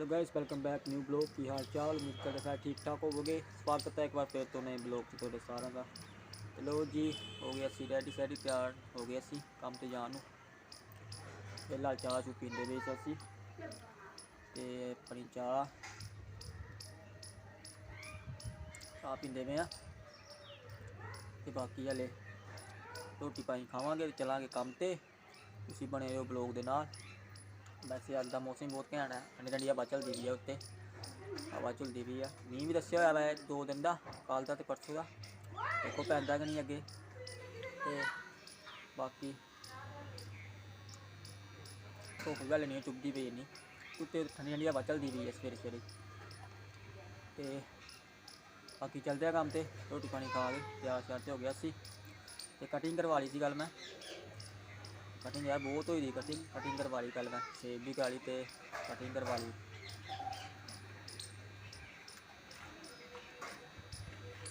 Hello guys welcome back new blog ਕੀ ਹਾਲ ਚਾਲ? ਉਮੀਦ ਕਰਦਾ ਸਾਰੇ ਠੀਕ ਠਾਕ ਹੋਵੋਗੇ। ਸਵਾਗਤ ਹੈ ਇੱਕ ਵਾਰ ਫਿਰ ਤੋਂ ਨਵੇਂ ਬਲੌਗ 'ਚ ਤੁਹਾਡੇ ਸਾਰਿਆਂ ਦਾ। ਚਲੋ ਜੀ, ਹੋ ਗਿਆ ਸੀ ਰੈਡੀ ਸੈਡੀ ਤਿਆਰ ਹੋ ਗਿਆ ਸੀ ਕੰਮ ਤੇ ਜਾਣ ਨੂੰ। ਪਹਿਲਾਂ ਚਾਹ ਚੂ ਪੀਂਦੇ ਵੇ ਸੀ ਅਸੀਂ ਤੇ ਆਪਣੀ ਚਾਹ ਚਾਹ ਪੀਂਦੇ ਵੇ ਆ ਤੇ ਬਾਕੀ ਹਲੇ ਰੋਟੀ ਪਾਣੀ ਖਾਵਾਂਗੇ ਤੇ ਚਲਾਂਗੇ ਕੰਮ ਤੇ। ਤੁਸੀਂ ਬਣੇ ਰਹੋ ਬਲੌਗ ਦੇ ਨਾਲ। ਵੈਸੇ ਅੱਜ ਦਾ ਮੌਸਮ ਬਹੁਤ ਘੈਂਟ ਹੈ ਠੰਡੀ ਠੰਡੀ ਹਵਾ ਚੱਲਦੀ ਵੀ ਹੈ ਉੱਤੇ। ਹਵਾ ਚੱਲਦੀ ਵੀ ਆ ਮੀਂਹ ਵੀ ਦੱਸਿਆ ਹੋਇਆ ਹੈ ਦੋ ਦਿਨ ਦਾ ਕੱਲ ਦਾ ਤੇ ਪਰਸੋਂ ਦਾ। ਦੇਖੋ ਪੈਂਦਾ ਕਿ ਨਹੀਂ ਅੱਗੇ। ਤੇ ਬਾਕੀ ਧੁੱਪ ਗੱਲ ਨਹੀਂ ਚੁੱਭਦੀ ਪਈ ਨਹੀਂ ਉੱਤੇ ਠੰਡੀ ਠੰਡੀ ਹਵਾ ਚੱਲਦੀ ਪਈ ਹੈ ਸਵੇਰੇ ਸਵੇਰੇ। ਤੇ ਬਾਕੀ ਚੱਲਦੇ ਆ ਕੰਮ ਤੇ, ਰੋਟੀ ਪਾਣੀ ਖਾ ਕੇ ਤਿਆਰ ਸ਼ਿਆਰ ਤੇ ਹੋ ਗਿਆ ਸੀ ਤੇ ਕਟਿੰਗ ਕਰਵਾ ਲਈ ਸੀ ਗੱਲ ਮੈਂ। ਕਟਿੰਗ ਯਾਰ ਬਹੁਤ ਹੋਈ ਦੀ ਕਟਿੰਗ ਕਟਿੰਗ ਕਰਵਾ ਲਈ ਕੱਲ ਮੈਂ ਸ਼ੇਵ ਵੀ ਕਰਾ ਲਈ ਤੇ ਕਟਿੰਗ ਕਰਵਾ ਲਈ।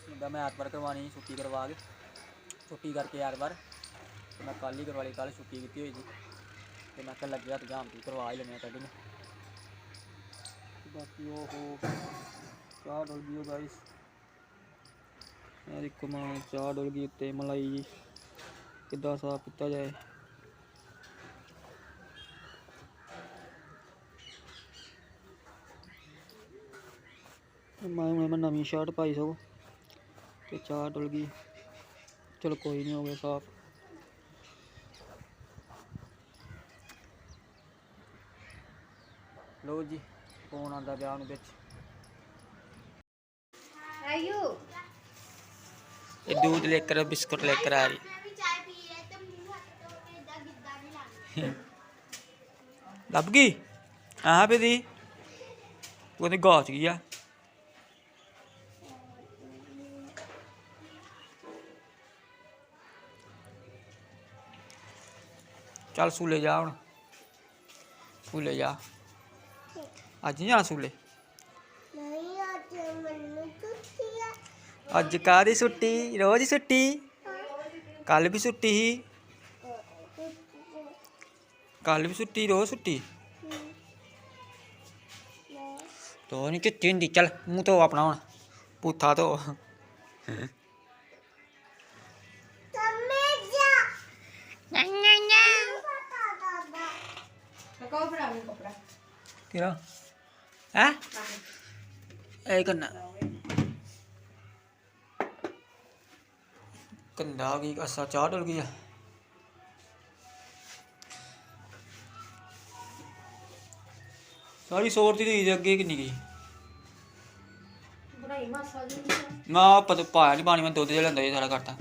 ਜਿੱਦਾਂ ਮੈਂ ਐਤਵਾਰ ਕਰਵਾਉਣੀ ਛੁੱਟੀ ਕਰਵਾ ਕੇ। ਛੁੱਟੀ ਕਰਕੇ ਐਤਵਾਰ, ਤੇ ਮੈਂ ਕੱਲ ਹੀ ਕਰਵਾ ਲਈ ਕੱਲ ਛੁੱਟੀ ਕੀਤੀ ਹੋਈ ਸੀ। ਤੇ ਮੈਂ ਕਿਹਾ ਲੱਗਿਆ ਤੇ ਜਾਮ ਤੇ ਕਰਵਾ ਹੀ ਲੈਣੇ ਆ ਕਟਿੰਗ ਬਾਕੀ ਉਹ ਹੋ ਚਾਹ ਡੁੱਲ ਗਈ ਗਾਇਸ ਯਾਰ ਇੱਕ ਮਾਂ ਚਾਹ ਡੁੱਲ ਗਈ ਉੱਤੇ, ਮਲਾਈ ਜੀ ਕਿੱਦਾਂ ਸਾਫ਼ ਕੀਤਾ ਜਾਏ। ਮੈਂ ਮੈਂ ਨਵੀਂ ਸ਼ਰਟ ਪਾਈ ਸਗੋਂ ਤੇ ਚਾਹ ਡੁੱਲ ਗਈ ਚਲ ਕੋਈ ਨਹੀਂ ਹੋ ਗਿਆ ਸਾਫ ਲੋ ਜੀ ਫੋਨ ਆਂਦਾ ਵਿਆਹ ਨੂੰ ਵਿੱਚ आयु ਇਹ दूध लेकर बिस्कुट लेकर आ रही मैं भी चाय पी है तो मुंह हाथ धो के इधर गिद्दा भी लाना ਲੱਭ ਗਈ ਆਹ ਪੇ ਦੀ ਉਹਦੇ ਗਾਚ ਗਈ ਚੱਲ ਸੂਲੇ ਜਾ ਹੁਣ। ਸੂਲੇ ਜਾ। ਅੱਜ ਜਾ ਸੂਲੇ? ਨਹੀਂ ਅੱਜ ਮੈਨੂੰ ਛੁੱਟੀ ਆ। ਅੱਜ ਕਾਦੀ ਛੁੱਟੀ? ਰੋਜ਼ ਛੁੱਟੀ? ਕੱਲ ਵੀ ਛੁੱਟੀ ਸੀ? ਕੱਲ ਵੀ ਛੁੱਟੀ ਰੋਜ਼ ਛੁੱਟੀ? ਤੋ ਨਹੀਂ ਕਿ ਤਿੰਨ ਦੀ ਚੱਲ ਮੂੰਹ ਤੋਂ ਆਪਣਾ ਹੁਣ। ਪੁੱਠਾ ਤੋਂ ਚਾਹ ਸਾਰੀ ਸੌ ਦੀ ਦੀ ਅੱਗੇ ਕਿੰਨੀ ਗਈ? ਬਣਾਈ ਮਾਸਾ ਜੀ ਨਾ। ਪਤ ਪਾਇਆ ਨਹੀਂ ਪਾਣੀ ਮੈਂ ਦੁੱਧ ਜਿਹਾ ਲੈਂਦਾ ਇਹ ਸਾਰਾ ਕਰਤਾ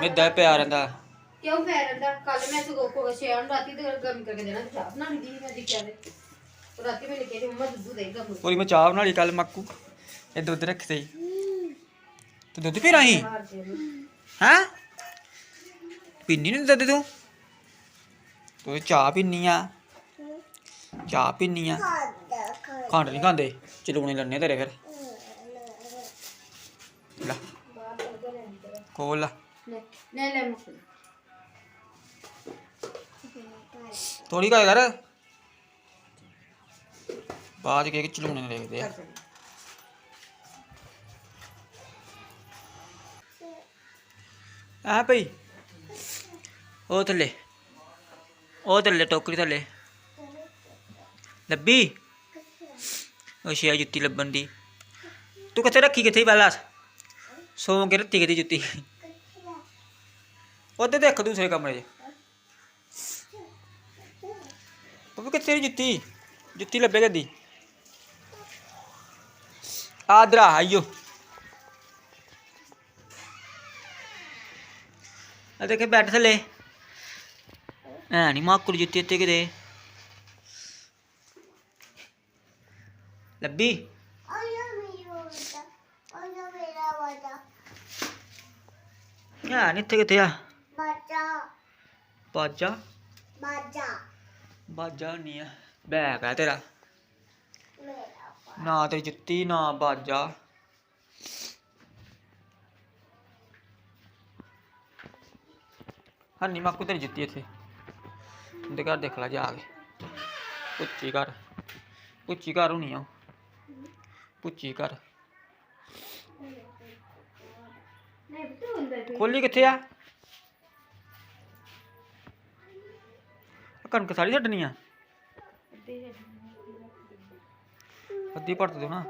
ਦੁੱਧ ਪਿਆ ਰਹਿੰਦਾ। ਕਿਉਂ ਫੈਰ ਦਾ ਕੱਲ ਮੈਂ ਸਗੋਂ ਕੋ ਸ਼ੇਰ ਨੂੰ ਰਾਤੀ ਤੇ ਗਰਮ ਕਰਕੇ ਦੇਣਾ ਚਾਹ ਬਣਾਉਣੀ ਦੀ ਮੈਂ ਦੇਖਿਆ ਦੇ ਰਾਤੀ ਮੈਂ ਲਿਖਿਆ ਜੀ ਮੰਮਾ ਦੁੱਧ ਦੇਗਾ ਕੋਈ। ਮੈਂ ਚਾਹ ਬਣਾ ਲਈ ਕੱਲ ਮੱਕੂ। ਇਹ ਦੁੱਧ ਰੱਖ ਤੇ ਦੁੱਧ ਪੀ ਰਹੀ? ਮਾਰ ਹੈਂ? ਪੀਣੀ ਨਹੀਂ ਦੁੱਧ ਤੂੰ? ਤੂੰ ਚਾਹ ਪੀਣੀ ਆ। ਚਾਹ ਪੀਨੀ ਆ। ਖੰਡ ਨਹੀਂ ਖਾਂਦੇ। ਚਲੂਣੇ ਲੰਨੇ ਤੇਰੇ ਫਿਰ। ਲੈ। ਬਾਹਰ ਤੋਂ ਕੋਲ ਲੈ ਲੈ ਥੋੜੀ ਕਾ ਕਰ? ਬਾਅਦ ਕੇ ਚਲੂਣੇ ਦੇਖਦੇ ਆ। ਆ ਭਈ। ਉਹ ਥੱਲੇ। ਉਹ ਥੱਲੇ, ਟੋਕਰੀ ਥੱਲੇ। ਲੱਭੀ? ਉਹ ਸ਼ਿਆ ਜੁੱਤੀ ਲੱਭਣ ਦੀ। ਤੂੰ ਕਿੱਥੇ ਰੱਖੀ ਕਿੱਥੇ ਪਹਿਲਾਂ ਸੌਂ ਕੇ ਰੱਤੀ ਕਿਤੇ ਜੁੱਤੀ? ਉਹਦੇ ਦੇਖ ਦੂਸਰੇ ਕਮਰੇ 'ਚ। ਉਹ ਵੀ ਕਿੱਥੇ ਜੁੱਤੀ ਜੁੱਤੀ ਲੱਭੇ ਕਦੀ ਆਦਰਾ ਆਇਓ ਆ ਦੇਖੇ ਬੈਠ ਥੱਲੇ ਐ ਨਹੀਂ ਮਾਕੁਰ ਜੁੱਤੀ ਇੱਥੇ ਕਿਤੇ ਲੱਭੀ ਯਾਰ ਇੱਥੇ ਕਿੱਥੇ ਆ ਬਾਜਾ ਬਾਜਾ ਬਾਜਾ ਬਾਜਾ ਨਹੀਂ ਆ। ਬੈਗ ਆ ਤੇਰਾ। ਨਾ ਤੇਰੀ ਜੁੱਤੀ, ਨਾ ਬਾਜਾ ਹੰਨੀ ਮਾਕੂ ਤੇਰੀ ਜੁੱਤੀ ਇੱਥੇ। ਉਹਦੇ ਘਰ ਦੇਖ ਲੈ ਜਾ ਕੇ। ਉੱਚੀ ਘਰ। ਪੁੱਚੀ ਘਰ ਹੋਣੀ ਆ ਉਹ। ਪੁੱਚੀ ਘਰ। ਖੋਲੀ ਕਿੱਥੇ ਆ? ਕਣਕ ਸਾਰੀ ਛੱਡਣੀ ਆ? ਅੱਧੀ ਭਰਤ ਦਿਓ ਨਾ।